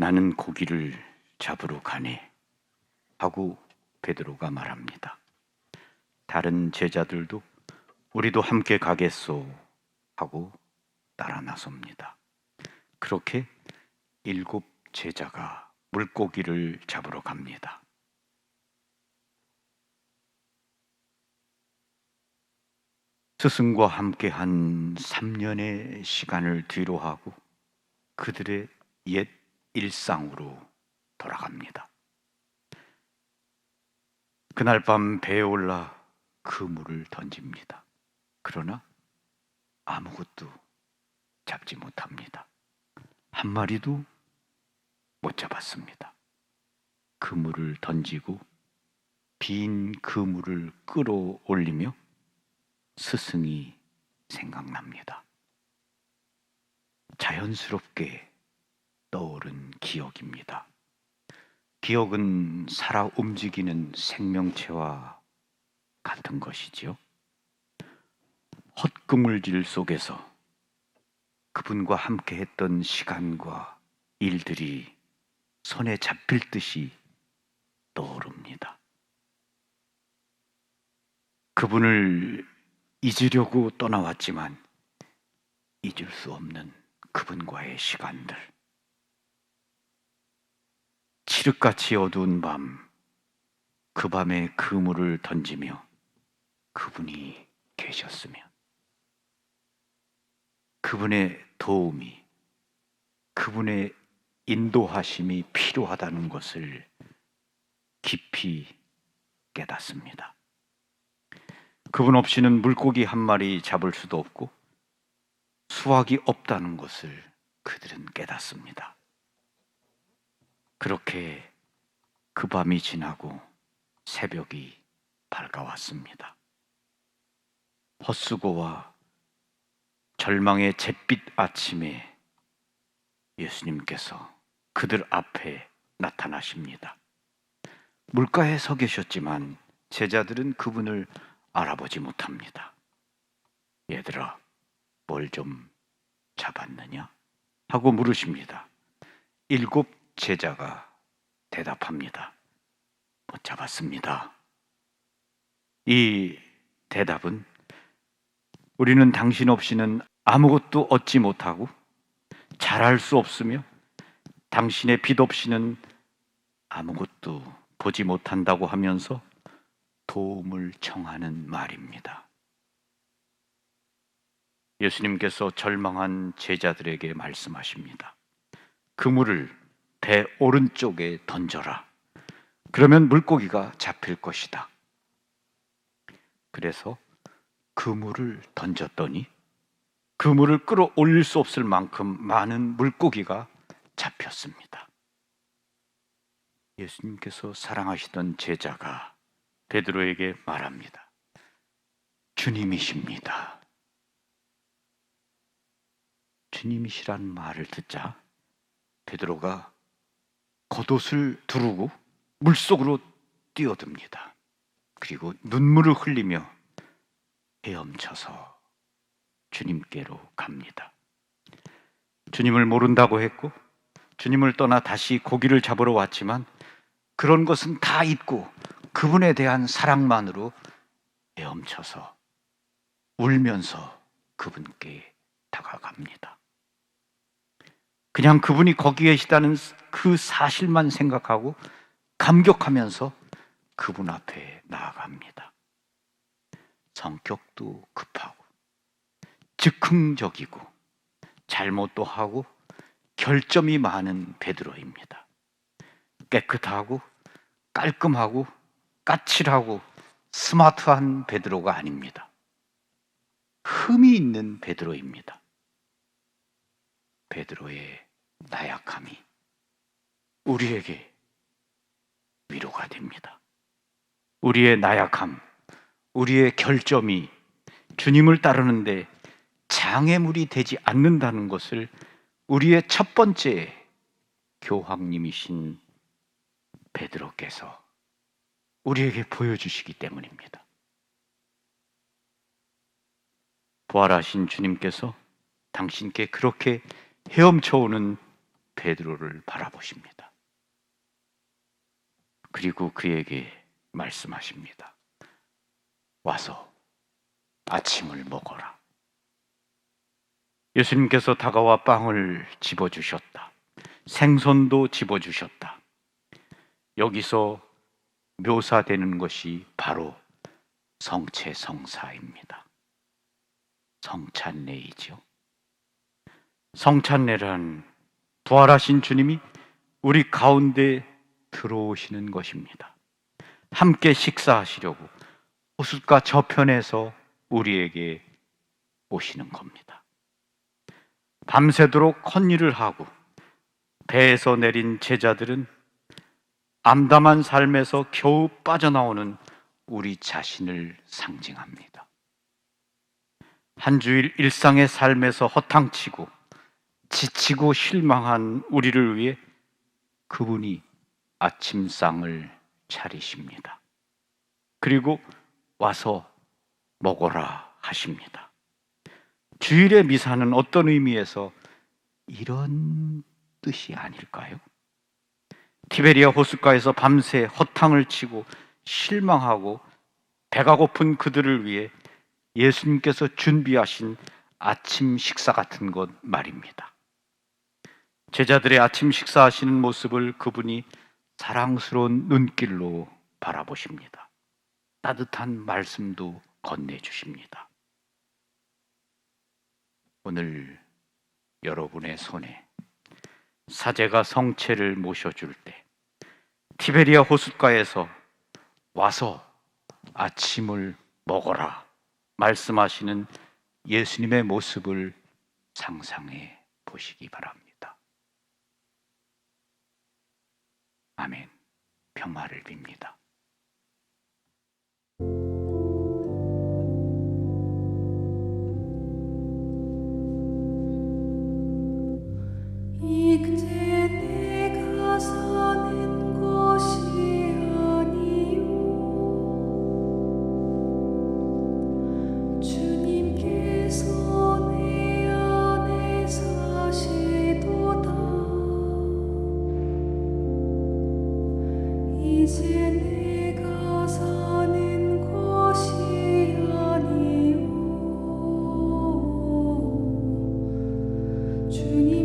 나는 고기를 잡으러 가네. 하고 베드로가 말합니다. 다른 제자들도 우리도 함께 가겠소. 하고 따라 나섭니다. 그렇게 일곱 제자가 물고기를 잡으러 갑니다. 스승과 함께 한 3년의 시간을 뒤로하고 그들의 옛 일상으로 돌아갑니다. 그날 밤 배에 올라 그물을 던집니다. 그러나 아무것도 잡지 못합니다. 한 마리도 못 잡았습니다. 그물을 던지고 빈 그물을 끌어올리며 스승이 생각납니다. 자연스럽게 떠오른 기억입니다. 기억은 살아 움직이는 생명체와 같은 것이지요. 헛그물질 속에서 그분과 함께 했던 시간과 일들이 손에 잡힐 듯이 떠오릅니다. 그분을 잊으려고 떠나왔지만 잊을 수 없는 그분과의 시간들. 칠흑같이 어두운 밤, 그 밤에 그물을 던지며 그분이 계셨으면 그분의 도움이, 그분의 인도하심이 필요하다는 것을 깊이 깨닫습니다. 그분 없이는 물고기 한 마리 잡을 수도 없고 수확이 없다는 것을 그들은 깨닫습니다. 그렇게 그 밤이 지나고 새벽이 밝아왔습니다. 헛수고와 절망의 잿빛 아침에 예수님께서 그들 앞에 나타나십니다. 물가에 서 계셨지만 제자들은 그분을 알아보지 못합니다. 얘들아, 뭘 좀 잡았느냐? 하고 물으십니다. 일곱 제자가 대답합니다. 못 잡았습니다. 이 대답은 우리는 당신 없이는 아무것도 얻지 못하고 잘할 수 없으며 당신의 빛 없이는 아무것도 보지 못한다고 하면서 도움을 청하는 말입니다. 예수님께서 절망한 제자들에게 말씀하십니다. 그물을 배 오른쪽에 던져라. 그러면 물고기가 잡힐 것이다. 그래서 그물을 던졌더니 그물을 끌어올릴 수 없을 만큼 많은 물고기가 잡혔습니다. 예수님께서 사랑하시던 제자가 베드로에게 말합니다. 주님이십니다. 주님이시란 말을 듣자 베드로가 겉옷을 두르고 물속으로 뛰어듭니다. 그리고 눈물을 흘리며 헤엄쳐서 주님께로 갑니다. 주님을 모른다고 했고 주님을 떠나 다시 고기를 잡으러 왔지만 그런 것은 다 잊고 그분에 대한 사랑만으로 헤엄쳐서 울면서 그분께 다가갑니다. 그냥 그분이 거기 계시다는 그 사실만 생각하고 감격하면서 그분 앞에 나아갑니다. 성격도 급하고 즉흥적이고 잘못도 하고 결점이 많은 베드로입니다. 깨끗하고 깔끔하고 까칠하고 스마트한 베드로가 아닙니다. 흠이 있는 베드로입니다. 베드로의 나약함이 우리에게 위로가 됩니다. 우리의 나약함, 우리의 결점이 주님을 따르는데 장애물이 되지 않는다는 것을 우리의 첫 번째 교황님이신 베드로께서 우리에게 보여주시기 때문입니다. 부활하신 주님께서 당신께 그렇게 헤엄쳐오는 베드로를 바라보십니다. 그리고 그에게 말씀하십니다. 와서 아침을 먹어라. 예수님께서 다가와 빵을 집어 주셨다. 생선도 집어 주셨다. 여기서 묘사되는 것이 바로 성체 성사입니다. 성찬례이죠. 성찬례란 부활하신 주님이 우리 가운데 들어오시는 것입니다. 함께 식사하시려고 호숫가 저편에서 우리에게 오시는 겁니다. 밤새도록 헛일을 하고 배에서 내린 제자들은 암담한 삶에서 겨우 빠져나오는 우리 자신을 상징합니다. 한 주일 일상의 삶에서 허탕치고 지치고 실망한 우리를 위해 그분이 아침상을 차리십니다. 그리고 와서 먹어라 하십니다. 주일의 미사는 어떤 의미에서 이런 뜻이 아닐까요? 티베리아 호숫가에서 밤새 허탕을 치고 실망하고 배가 고픈 그들을 위해 예수님께서 준비하신 아침 식사 같은 것 말입니다. 제자들의 아침 식사하시는 모습을 그분이 사랑스러운 눈길로 바라보십니다. 따뜻한 말씀도 건네주십니다. 오늘 여러분의 손에 사제가 성체를 모셔줄 때 티베리아 호숫가에서 와서 아침을 먹어라 말씀하시는 예수님의 모습을 상상해 보시기 바랍니다. 아멘. 평화를 빕니다. 주님